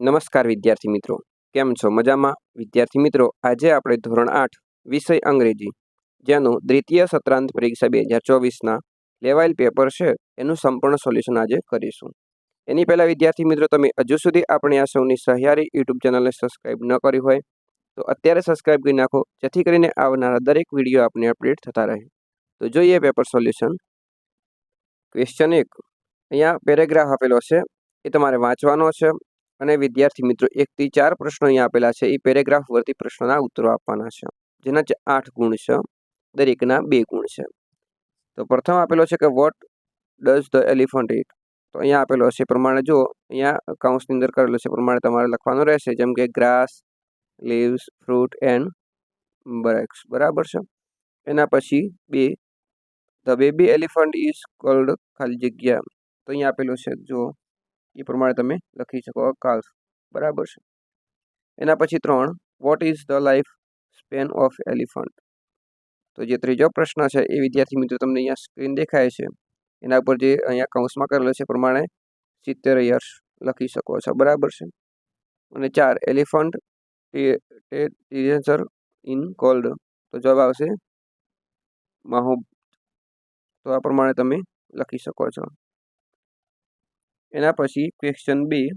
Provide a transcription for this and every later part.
નમસ્કાર વિદ્યાર્થી મિત્રો, કેમ છો મજામાં? વિદ્યાર્થી મિત્રો, આજે આપણે ધોરણ આઠ, વિષય અંગ્રેજી, જેનું દ્વિતીય સત્રાંત પરીક્ષા બે હજાર ચોવીસના લેવાયેલ પેપર છે, એનું સંપૂર્ણ સોલ્યુશન આજે કરીશું. એની પહેલાં વિદ્યાર્થી મિત્રો, તમે હજુ સુધી આપણે આ સૌની સહિયારી યુટ્યુબ ચેનલને સબસ્ક્રાઈબ ન કરી હોય, તો અત્યારે સબસ્ક્રાઈબ કરી નાખો, જેથી કરીને આવનારા દરેક વીડિયો આપને અપડેટ થતા રહે. તો જોઈએ પેપર સોલ્યુશન. ક્વેશ્ચન એક. અહીંયા પેરેગ્રાફ આપેલો છે, એ તમારે વાંચવાનો છે. અને વિદ્યાર્થી મિત્રો, એકથી ચાર પ્રશ્નો અહીંયા આપેલા છે. એ પેરેગ્રાફ વર્તી પ્રશ્નોના ઉત્તરો આપવાના છે. જેના આઠ ગુણ છે. દરેકના બે ગુણ છે. તો પ્રથમ આપેલો છે કે what does the elephant eat તો અહીંયા આપેલો છે પ્રમાણે જો અહીંયા કાઉન્સની અંદર કરેલો છે. પ્રમાણે તમારે લખવાનું રહેશે. જેમ કે grass leaves fruit and breaks બરાબર છે? એના પછી બે the baby elephant is called ખાલી જગ્યા. તો અહીંયા આપેલું છે જો એ પ્રમાણે તમે લખી શકો. કાલ્ફ બરાબર છે. એના પછી ત્રણ. What is the life span of elephant તો જે ત્રીજો પ્રશ્ન છે એ વિદ્યાર્થી મિત્રો તમને અહીંયા સ્ક્રીન દેખાય છે. એના ઉપર જે અહીંયા કૌંસમાં કરેલો છે પ્રમાણે સિત્તેર યર્સ લખી શકો છો. બરાબર છે. અને ચાર. એલિફન્ટ ટીરેન્સર ઇન કોલ્ડ તો જવાબ આવશે માહોબ. તો આ પ્રમાણે તમે લખી શકો છો. એના પછી ક્વેશ્ચન બી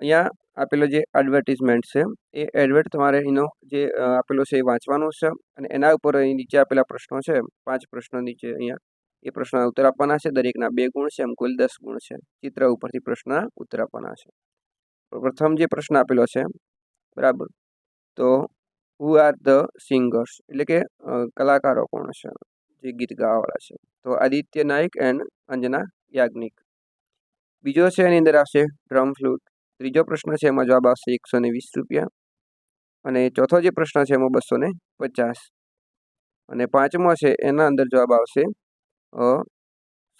અહીંયા આપેલો જે એડવર્ટિઝમેન્ટ છે, એ એડવર્ટ તમારે એનો જે આપેલો છે એ વાંચવાનો છે અને એના ઉપર નીચે આપેલા પ્રશ્નો છે, પાંચ પ્રશ્નો નીચે અહીંયા એ પ્રશ્નના ઉત્તર આપવાના છે, દરેકના બે ગુણ છે, એમ કુલ દસ ગુણ છે, ચિત્ર ઉપરથી પ્રશ્નના ઉત્તર આપવાના છે પ્રથમ જે પ્રશ્ન આપેલો છે, બરાબર? તો હુ આર ધ સિંગર્સ એટલે કે કલાકારો કોણ છે? જે ગીત ગાવાવાળા છે. તો આદિત્ય નાયક એન્ડ અંજના યાજ્ઞિક. બીજો છે એની અંદર આવશે ડ્રમ ફ્લૂટ. ત્રીજો પ્રશ્ન છે એમાં જવાબ આવશે એકસો ને વીસ રૂપિયા. અને ચોથો જે પ્રશ્ન છે એમાં બસો ને પચાસ. અને પાંચમો છે એના અંદર જવાબ આવશે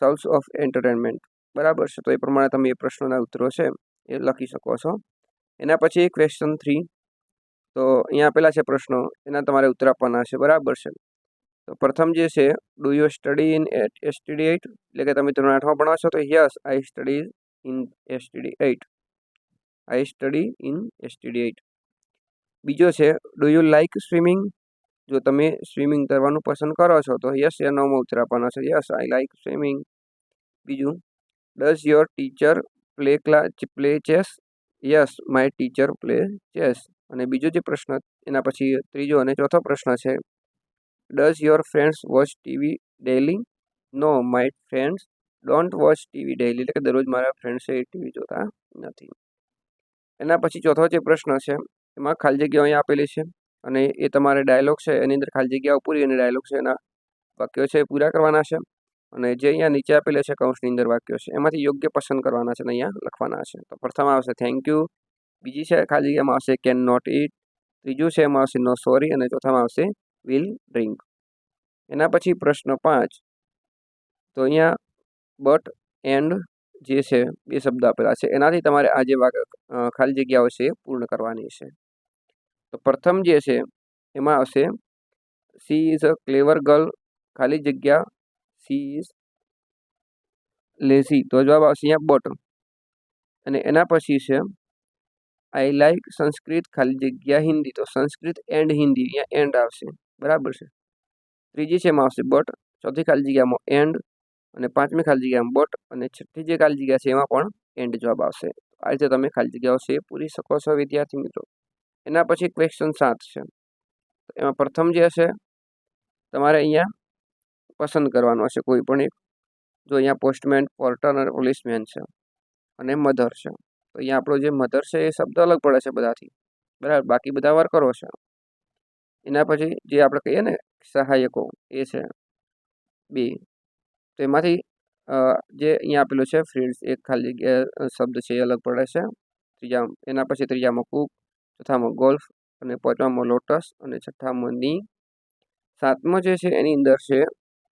સોલ્સ ઓફ એન્ટરટેનમેન્ટ બરાબર છે, તો એ પ્રમાણે તમે એ પ્રશ્નોના ઉત્તરો છે એ લખી શકો છો. એના પછી ક્વેશ્ચન થ્રી તો અહીંયા આપેલા છે પ્રશ્નો, એના તમારે ઉત્તર આપવાના છે. બરાબર છે. તો પ્રથમ જે છે do you study in STD eight એટલે કે તમે ધોરણ આઠમાં ભણો છો તો yes I study in STD eight I study in STD eight બીજો છે ડુ યુ લાઇક સ્વિમિંગ જો તમે સ્વિમિંગ કરવાનું પસંદ કરો છો તો યસ યા નોમાં ઉત્તર આપવાનો છે. યસ આઈ લાઇક સ્વિમિંગ બીજું does your teacher play ક્લા play chess yes my teacher play chess અને બીજો જે પ્રશ્ન, એના પછી ત્રીજો અને ચોથો પ્રશ્ન છે does your friends watch TV daily no my friends don't watch TV daily એટલે કે દરરોજ મારા ફ્રેન્ડ્સે ટીવી જોતા નથી. એના પછી ચોથો જે પ્રશ્ન છે, એમાં ખાલી જગ્યાઓ અહીંયા આપેલી છે અને એ તમારે ડાયલોગ છે, એની અંદર ખાલી જગ્યાઓ પૂરી અને ડાયલોગ છે, એના વાક્યો છે એ પૂરા કરવાના છે અને જે અહીંયા નીચે આપેલા છે કૌંસની અંદર વાક્યો છે, એમાંથી યોગ્ય પસંદ કરવાના છે અને અહીંયા લખવાના છે. તો પ્રથમ આવશે થેન્ક યુ બીજી છે, ખાલી જગ્યામાં આવશે કેન નોટ ઇટ ત્રીજું છે, એમાં આવશે નો સોરી અને ચોથામાં આવશે વિલ ડ્રિંક એના પછી પ્રશ્ન પાંચ. તો અહીંયા બટ એન્ડ જે છે, બે શબ્દ આપેલા છે. એનાથી તમારે આ જે ખાલી જગ્યાઓ છે પૂર્ણ કરવાની છે. તો પ્રથમ જે છે, એમાં આવશે she is a clever girl ખાલી જગ્યા સી ઇઝ લેઝી તો જવાબ આવશે અહીંયા બટ અને એના પછી છે આઈ લાઈક સંસ્કૃત. ખાલી જગ્યા હિન્દી. તો સંસ્કૃત એન્ડ હિન્દી, અહીંયા એન્ડ આવશે. બરાબર છે. ત્રીજી છે એમાં આવશે બટ, ચોથી ખાલી જગ્યામાં એન્ડ અને પાંચમી ખાલી જગ્યામાં બટ અને છઠ્ઠી જે ખાલી જગ્યા છે એમાં પણ એન્ડ જવાબ આવશે. આ રીતે તમે ખાલી જગ્યાઓ છે પૂરી શકો છો વિદ્યાર્થી મિત્રો. એના પછી ક્વેશ્ચન સાત છે. એમાં પ્રથમ જે હશે, તમારે અહીંયા પસંદ કરવાનો હશે કોઈ પણ એક. જો અહીંયા પોસ્ટમેન પોર્ટર અને પોલીસમેન છે અને મધર છે. તો અહીંયા આપણો જે મધર છે એ શબ્દ અલગ પડે છે બધાથી. બરાબર, બાકી બધા વર્કરો છે. એના પછી જે આપણે કહીએ ને સહાયકો એ છે બે. તો એમાંથી જે અહીંયા આપેલું છે ફ્રેન્ડ્સ એક ખાલી શબ્દ છે એ અલગ પડે છે. ત્રીજા, એના પછી ત્રીજામાં કુક, ચોથામાં ગોલ્ફ અને પાંચમામાં લોટસ અને છઠ્ઠામાં ની સાતમો જે છે એની અંદર છે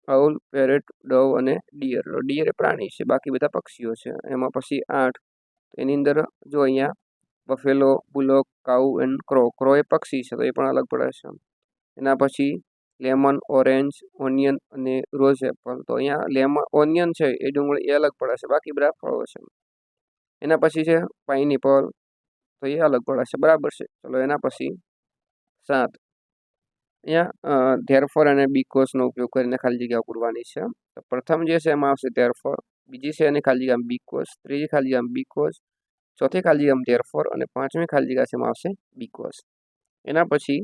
આઉલ પેરેટ, ડવ અને ડિયર. ડિયર એ પ્રાણી છે, બાકી બધા પક્ષીઓ છે. એમાં પછી આઠ એની અંદર જો અહીંયા buffalo, bullock, cow and crow. Crow એ પક્ષી છે તો એ પણ અલગ પડે છે એના પછી લેમન, ઓરેન્જ, ઓનિયન અને રોઝ એપલ. તો અહીંયા લેમન, ઓનિયન છે એ ડુંગળી એ અલગ પડે છે. બાકી બધા ફળો છે એના પછી છે પાઇનેપલ તો એ અલગ પડાશે બરાબર છે. ચલો એના પછી સાત. અહીંયા ધેરફળ અને બીકોસનો ઉપયોગ કરીને ખાલી જગ્યા પૂરવાની છે તો પ્રથમ જે છે એમાં આવશે ધેરફળ. બીજી છે એની ખાલી જગ્યા બીકોસ ત્રીજી ખાલી જગ્યા બીકોસ ચોથી ખાલી જગ્યામાં ધેરફોર અને પાંચમી ખાલી જગ્યા છે એમાં આવશે બીકોઝ એના પછી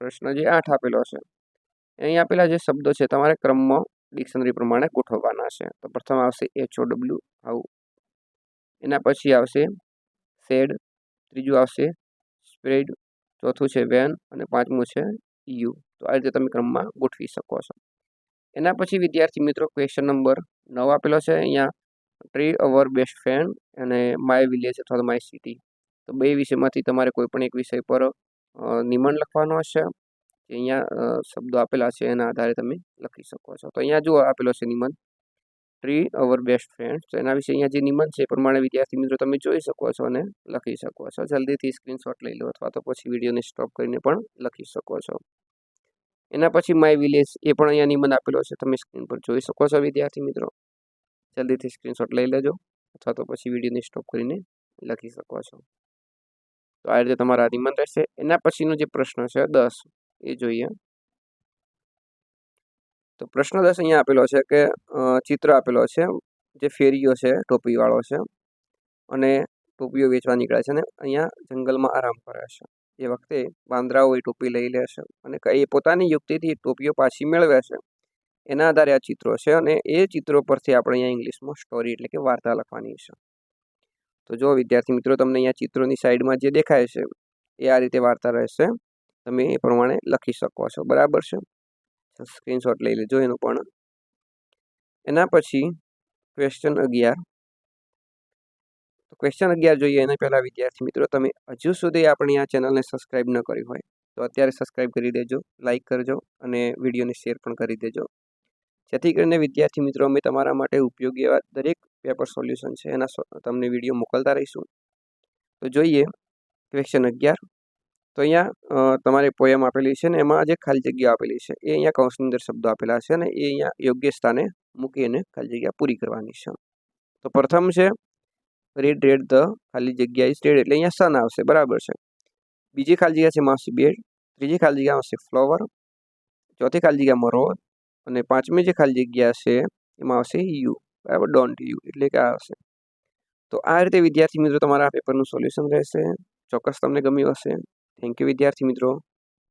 પ્રશ્ન જે આઠ આપેલો છે અહીં આપેલા જે શબ્દો છે તમારે ક્રમમાં ડિક્શનરી પ્રમાણે ગોઠવવાના છે. તો પ્રથમ આવશે એચઓ ડબલ્યુ આવું. એના પછી આવશે શેડ ત્રીજું આવશે સ્પ્રેડ ચોથું છે વેન અને પાંચમું છે યુ તો આ રીતે તમે ક્રમમાં ગોઠવી શકો છો. એના પછી વિદ્યાર્થી મિત્રો ક્વેશ્ચન નંબર નવ આપેલો છે. અહીંયા ટ્રી અવર બેસ્ટ ફ્રેન્ડ અને માય વિલેજ અથવા તો માય સિટી તો બે વિષયમાંથી તમારે કોઈ પણ એક વિષય પર નિબંધ લખવાનો હશે અહીંયા શબ્દો આપેલા છે એના આધારે તમે લખી શકો છો. તો અહીંયા જુઓ આપેલો છે નિબંધ ટ્રી અવર બેસ્ટ ફ્રેન્ડ તો એના વિશે અહીંયા જે નિબંધ છે એ પ્રમાણે વિદ્યાર્થી મિત્રો તમે જોઈ શકો છો અને લખી શકો છો. જલ્દીથી સ્ક્રીનશોટ લઈ લો અથવા તો પછી વિડીયોને સ્ટોપ કરીને પણ લખી શકો છો. એના પછી માય વિલેજ એ પણ અહીંયા નિબંધ આપેલો છે. તમે સ્ક્રીન પર જોઈ શકો છો વિદ્યાર્થી મિત્રો. જલ્દીથી સ્ક્રીનશોટ લઈ લેજો અથવા તો પછી વિડીયોને સ્ટોપ કરીને લખી શકો છો. તો આ રીતે તમારા નિબંધ રહેશે. એના પછીનો જે પ્રશ્ન છે, દસ, એ જોઈએ. તો પ્રશ્ન દસ અહીંયા આપેલો છે કે ચિત્ર આપેલો છે, જે ફેરીઓ છે, ટોપીવાળો છે, અને ટોપીઓ વેચવા નીકળે છે અને અહીંયા જંગલમાં આરામ કરે છે. એ વખતે વાંદરાઓ એ ટોપી લઈ લે છે અને એ પોતાની યુક્તિથી ટોપીઓ પાછી મેળવે છે. એના આધારે આ ચિત્રો છે અને એ ચિત્રો પરથી આપણે અહીંયા ઇંગ્લિશમાં સ્ટોરી એટલે કે વાર્તા લખવાની છે. તો જો વિદ્યાર્થી મિત્રો, તમને અહીંયા ચિત્રોની સાઈડમાં જે દેખાય છે, એ આ રીતે વાર્તા રહેશે. તમે એ પ્રમાણે લખી શકો છો. બરાબર છે? સ્ક્રીનશોટ લઈ લેજો એનું પણ. એના પછી ક્વેશ્ચન અગિયાર. તો ક્વેશ્ચન અગિયાર જોઈએ એના પહેલાં વિદ્યાર્થી મિત્રો, તમે હજુ સુધી આપણી આ ચેનલને સબસ્ક્રાઈબ ન કરી હોય, તો અત્યારે સબસ્ક્રાઈબ કરી દેજો લાઇક કરજો અને વિડીયોને શેર પણ કરી દેજો. જેથી કરીને વિદ્યાર્થી મિત્રો, અમે તમારા માટે ઉપયોગી એવા દરેક પેપર સોલ્યુશન છે, એના તમને વીડિયો મોકલતા રહીશું. તો જોઈએ ક્વેશ્ચન અગિયાર. તો અહીંયા તમારે પોયમ આપેલી છે ને, એમાં જે ખાલી જગ્યા આપેલી છે. એ અહીંયા કૌંસની અંદર શબ્દો આપેલા છે અને એ અહીંયા યોગ્ય સ્થાને મૂકી અને ખાલી જગ્યા પૂરી કરવાની છે. તો પ્રથમ છે રેડ રેડ ધ ખાલી જગ્યા ઇઝ રેડ એટલે અહીંયા સન આવશે, બરાબર છે. બીજી ખાલી જગ્યા છે એમાં બેડ, ત્રીજી ખાલી જગ્યા આવશે ફ્લોવર ચોથી ખાલી જગ્યામાં રોડ અને પાંચમી જે ખાલી જગ્યા છે એમાં આવશે યુ, બરાબર? ડોન્ટ યુ એટલે કે આ આવશે. તો આ રીતે વિદ્યાર્થી મિત્રો તમારા પેપરનું સોલ્યુશન રહેશે. ચોક્કસ તમને ગમ્યું હશે. થેન્ક યુ વિદ્યાર્થી મિત્રો.